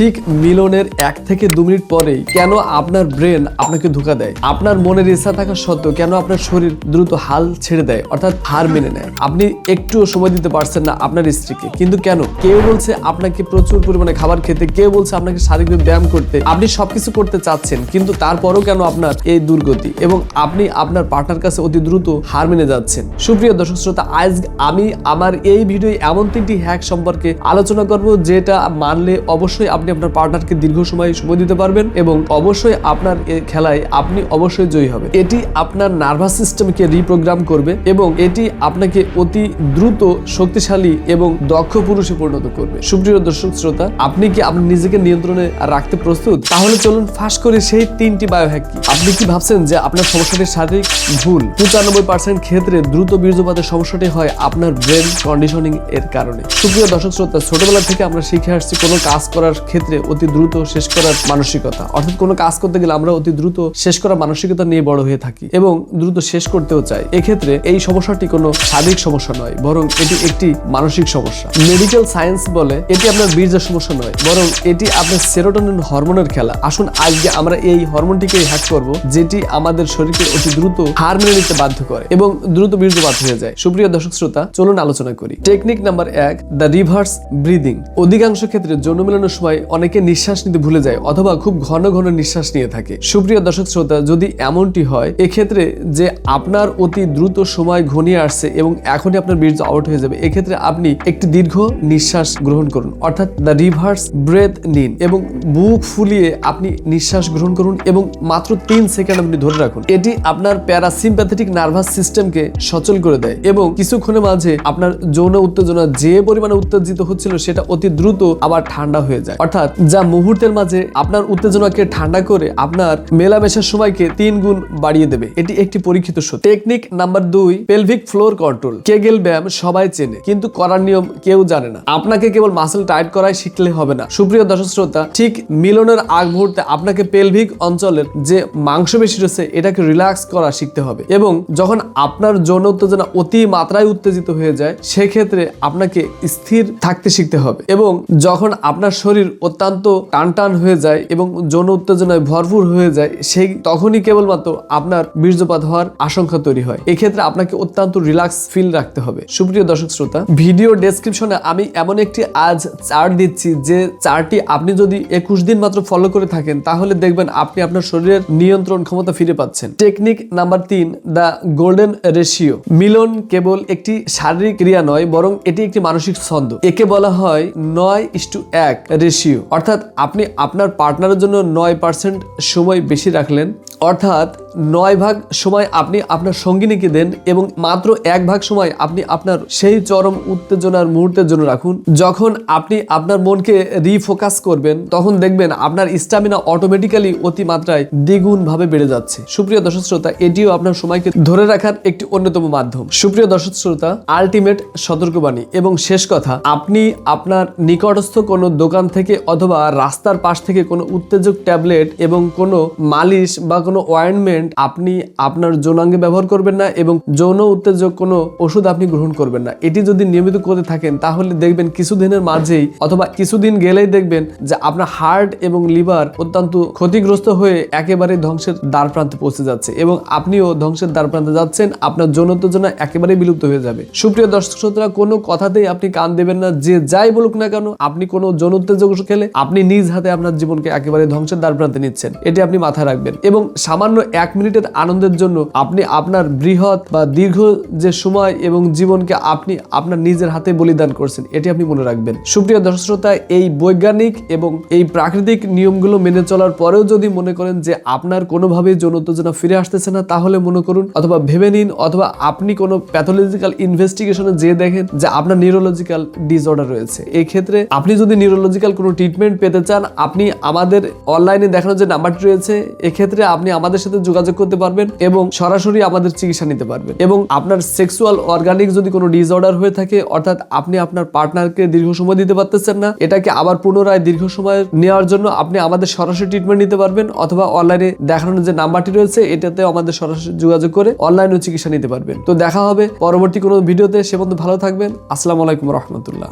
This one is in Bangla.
ঠিক মিলনের এক থেকে দু মিনিট পরেই কেন আপনার ব্রেন আপনাকে ধোকা দেয়? আপনার মনের ইচ্ছা থাকা সত্ত্বেও কেন আপনার শরীর দ্রুত হাল ছেড়ে দেয়, অর্থাৎ হার মেনে নেয়? আপনি একটুও সময় দিতে পারছেন না আপনার স্ত্রীকে। কিন্তু কেন? কেউ বলছে আপনাকে প্রচুর পরিমাণে খাবার খেতে, কেউ বলছে আপনাকে শারীরিক ব্যায়াম করতে। আপনি সবকিছু করতে চাচ্ছেন, কিন্তু তারপরও কেন আপনার এই দুর্গতি? এবং আপনি আপনার পার্টনার কাছে অতি দ্রুত হার মেনে যাচ্ছেন। সুপ্রিয় দর্শক শ্রোতা, আজ আমি আমার এই ভিডিও এমন তিনটি হ্যাক সম্পর্কে আলোচনা করব যেটা মানলে অবশ্যই আপনি আপনার পার্টনারকে দীর্ঘ সময় সময় দিতে পারবেন এবং অবশ্যই আপনার খেলায় আপনি অবশ্যই জয়ী হবে এটি আপনার নার্ভাস সিস্টেমকে রিপ্রোগ্রাম করবে এবং এটি আপনাকে অতি দ্রুত শক্তিশালী এবং দক্ষ পুরুষে পরিণত করবে। সুপ্রিয় দর্শক শ্রোতা, আপনি কি আপনি নিজেকে নিয়ন্ত্রণে রাখতে প্রস্তুত? তাহলে চলুন ফাঁস করে সেই তিনটি বায়োহ্যাক কি। আপনি কি ভাবছেন যে আপনার সমস্যাটি শারীরিক? ভুল। পঁচানব্বই পার্সেন্ট ক্ষেত্রে দ্রুত বীর্যপাতের সমস্যাটি হয় আপনার ব্রেন কন্ডিশনিং এর কারণে। সুপ্রিয় দর্শক শ্রোতা, ছোটবেলা থেকে আমরা শিখে আসছি কোনো কাজ করার ক্ষেত্রে অতি দ্রুত শেষ করার মানসিকতা। অর্থাৎ কোনো কাজ করতে গেলে আমরা অতি দ্রুত শেষ করার মানসিকতা নিয়ে বড় হয়ে থাকি এবং দ্রুত শেষ করতেও চাই। এক্ষেত্রে এই সমস্যাটি কোনো শারীরিক সমস্যা নয়, বরং এটি একটি মানসিক সমস্যা। মেডিকেল সায়েন্স বলে, এটি আপনার বীর্যের সমস্যা নয়, বরং এটি আপনার সেরোটোনিন হরমোনের খেলা। আসুন আজকে আমরা এই হরমোনটিকে হ্যাক করব, যেটি আমাদের শরীরকে অতি দ্রুত হার মেনে নিতে বাধ্য করে এবং দ্রুত বীর্যপাত হয়ে যায়। সুপ্রিয় দর্শক শ্রোতা, চলুন আলোচনা করি। টেকনিক নাম্বার এক, দ্য রিভার্স ব্রিদিং। অধিকাংশ ক্ষেত্রে যৌন মিলনের সময় অনেকে নিঃশ্বাস নিতে ভুলে যায় অথবা খুব ঘন ঘন নিঃশ্বাস নিয়ে থাকে। সুপ্রিয় দর্শক শ্রোতা, যদি এমনটি হয়, এক্ষেত্রে যে আপনার অতি দ্রুত সময় ঘনিয়ে আসছে এবং এখনই আপনার বীর্য আউট হয়ে যাবে, এক্ষেত্রে আপনি একটি দীর্ঘ নিঃশ্বাস গ্রহণ করুন, অর্থাৎ দ্য রিভার্স ব্রেথ নিন এবং বুক ফুলিয়ে আপনি নিঃশ্বাস গ্রহণ করুন এবং মাত্র তিন সেকেন্ড আপনি ধরে রাখুন। এটি আপনার প্যারাসিম্প্যাথেটিক নার্ভাস সিস্টেমকে সচল করে দেয় এবং কিছুক্ষণের মাঝে আপনার যৌন উত্তেজনা যে পরিমাণে উত্তেজিত হচ্ছিল, সেটা অতি দ্রুত আবার ঠান্ডা হয়ে যায়। অর্থাৎ যা মুহূর্তের মাঝে আপনার উত্তেজনাকে ঠান্ডা করে আপনার মেলামেশার সময়কে তিন গুণ বাড়িয়ে দেবে। এটি একটি পরীক্ষিত সত্য। টেকনিক নাম্বার দুই পেলভিক ফ্লোর কন্ট্রোল কেগেল ব্যায়াম সবাই চেনে, কিন্তু করার নিয়ম কেউ জানে না। আপনাকে কেবল মাসেল টাইট করাই শিখলে হবে না। সুপ্রিয় দর্শক শ্রোতা, ঠিক মিলনের আগ মুহূর্তে আপনাকে পেলভিক অঞ্চলের যে মাংসপেশি রয়েছে, এটাকে রিল্যাক্স করা শিখতে হবে এবং যখন আপনার যৌন উত্তেজনা অতি মাত্রায় উত্তেজিত হয়ে যায়, সেক্ষেত্রে আপনাকে স্থির থাকতে শিখতে হবে এবং যখন আপনার শরীর অত্যন্ত টান টান হয়ে যায় এবং যৌন উত্তেজনায় ভরপুর হয়ে যায়, সেই তখনই কেবলমাত্র আপনার বীর্যপাত হওয়ার আশঙ্কা তৈরি হয়। এক্ষেত্রে আপনাকে অত্যন্ত রিল্যাক্স ফিল রাখতে হবে। সুপ্রিয় দর্শক শ্রোতা, ভিডিও ডেসক্রিপশনে আমি এমন একটি আজ চার্ট দিচ্ছি যে চারটি আপনি যদি একুশ দিন মাত্র ফলো করে থাকেন, তাহলে দেখবেন আপনি আপনার শরীরের নিয়ন্ত্রণ ক্ষমতা ফিরে পাচ্ছেন। টেকনিক নাম্বার তিন, দ্য গোল্ডেন রেশিও। মিলন কেবল একটি শারীরিক ক্রিয়া নয়, বরং এটি একটি মানসিক ছন্দ। একে বলা হয় নয় ইস্টু এক রেশিও। অর্থাৎ আপনি আপনার পার্টনারের জন্য নয় পার্সেন্ট সময় বেশি রাখলেন অর্থাৎ নয় ভাগ সময় আপনি আপনার সঙ্গিনীকে দেন এবং মাত্র এক ভাগ সময় আপনি আপনার সেই চরম উত্তেজনার মুহূর্তের জন্য রাখুন। যখন আপনি আপনার মনকে রিফোকাস করবেন, তখন দেখবেন আপনার স্টামিনা অটোমেটিক্যালি অতি মাত্রায় দ্বিগুণ ভাবে বেড়ে যাচ্ছে। সুপ্রিয় দর্শক শ্রোতা, এটিও আপনার সময়কে ধরে রাখার একটি অন্যতম মাধ্যম। সুপ্রিয় দর্শক শ্রোতা আলটিমেট সতর্কবাণী। এবং শেষ কথা, আপনি আপনার নিকটস্থ কোনো দোকান থেকে অথবা রাস্তার পাশ থেকে কোনো উত্তেজক ট্যাবলেট এবং কোনো মালিশ বা কোনো অয়েনমেন্ট আপনি আপনার যৌনাঙ্গে ব্যবহার করবেন না এবং যৌন উত্তেজক কোনো ওষুধ আপনি গ্রহণ করবেন না। এটি যদি নিয়মিত করে থাকেন, তাহলে দেখবেন কিছুদিনের মাঝেই অথবা কিছুদিন গেলেই দেখবেন যে আপনার হার্ট এবং লিভার অত্যন্ত ক্ষতিগ্রস্ত হয়ে একেবারে ধ্বংসের দ্বার প্রান্তে পৌঁছে যাচ্ছে এবং আপনিও ধ্বংসের দ্বার প্রান্তে যাচ্ছেন, আপনার যৌন উত্তেজনা একেবারে বিলুপ্ত হয়ে যাবে। সুপ্রিয় দর্শক শ্রোতারা, কোনো কথাতেই আপনি কান দেবেন না, যে যাই বলুক না কেন, আপনি কোনো যৌন উত্তেজক খেলে আপনি নিজ হাতে আপনার জীবনকে একেবারে ধ্বংসের দ্বার প্রান্তে নিচ্ছেন। এটি আপনি মাথায় রাখবেন এবং সামান্য এক মিনিটের আনন্দের জন্য আপনি আপনার বৃহৎ বা দীর্ঘ যে সময় এবং জীবনকে আপনি আপনার নিজের হাতে বলিদান করছেন, এটি আপনি মনে রাখবেন। সুপ্রিয় দর্শক শ্রোতা, এই বৈজ্ঞানিক এবং এই প্রাকৃতিক নিয়মগুলো মেনে চলার পরেও যদি মনে করেন যে আপনার কোনোভাবেই যৌন উত্তেজনা ফিরে আসতেছে না, তাহলে মনে করুন অথবা ভেবে নিন অথবা আপনি কোনো প্যাথোলজিক্যাল ইনভেস্টিগেশনে যেয়ে দেখেন যে আপনার নিউরোলজিক্যাল ডিসঅর্ডার রয়েছে। এই ক্ষেত্রে আপনি যদি নিউরোলজিক্যাল কোনো ট্রিটমেন্ট পেতে চান, আপনি আমাদের অনলাইনে দেখানো যে নাম্বারটি রয়েছে, এক্ষেত্রে আপনি আমাদের সাথে যোগাযোগ করতে পারবেন এবং সরাসরি আমাদের চিকিৎসা নিতে পারবেন। এবং আপনার সেক্সুয়াল অর্গানিক যদি কোনো ডিসঅর্ডার হয়ে থাকে, অর্থাৎ আপনি আপনার পার্টনারকে দীর্ঘ সময় দিতে পারতেছেন না, এটাকে আবার পুনরায় দীর্ঘ সময় নেওয়ার জন্য আপনি আমাদের সরাসরি ট্রিটমেন্ট নিতে পারবেন অথবা অনলাইনে দেখানোর যে নাম্বারটি রয়েছে এটাতে আমাদের সরাসরি যোগাযোগ করে অনলাইনে চিকিৎসা নিতে পারবেন। তো দেখা হবে পরবর্তী কোনো ভিডিওতে, সে পর্যন্ত ভালো থাকবেন। আসসালামু আলাইকুম রহমতুল্লাহ।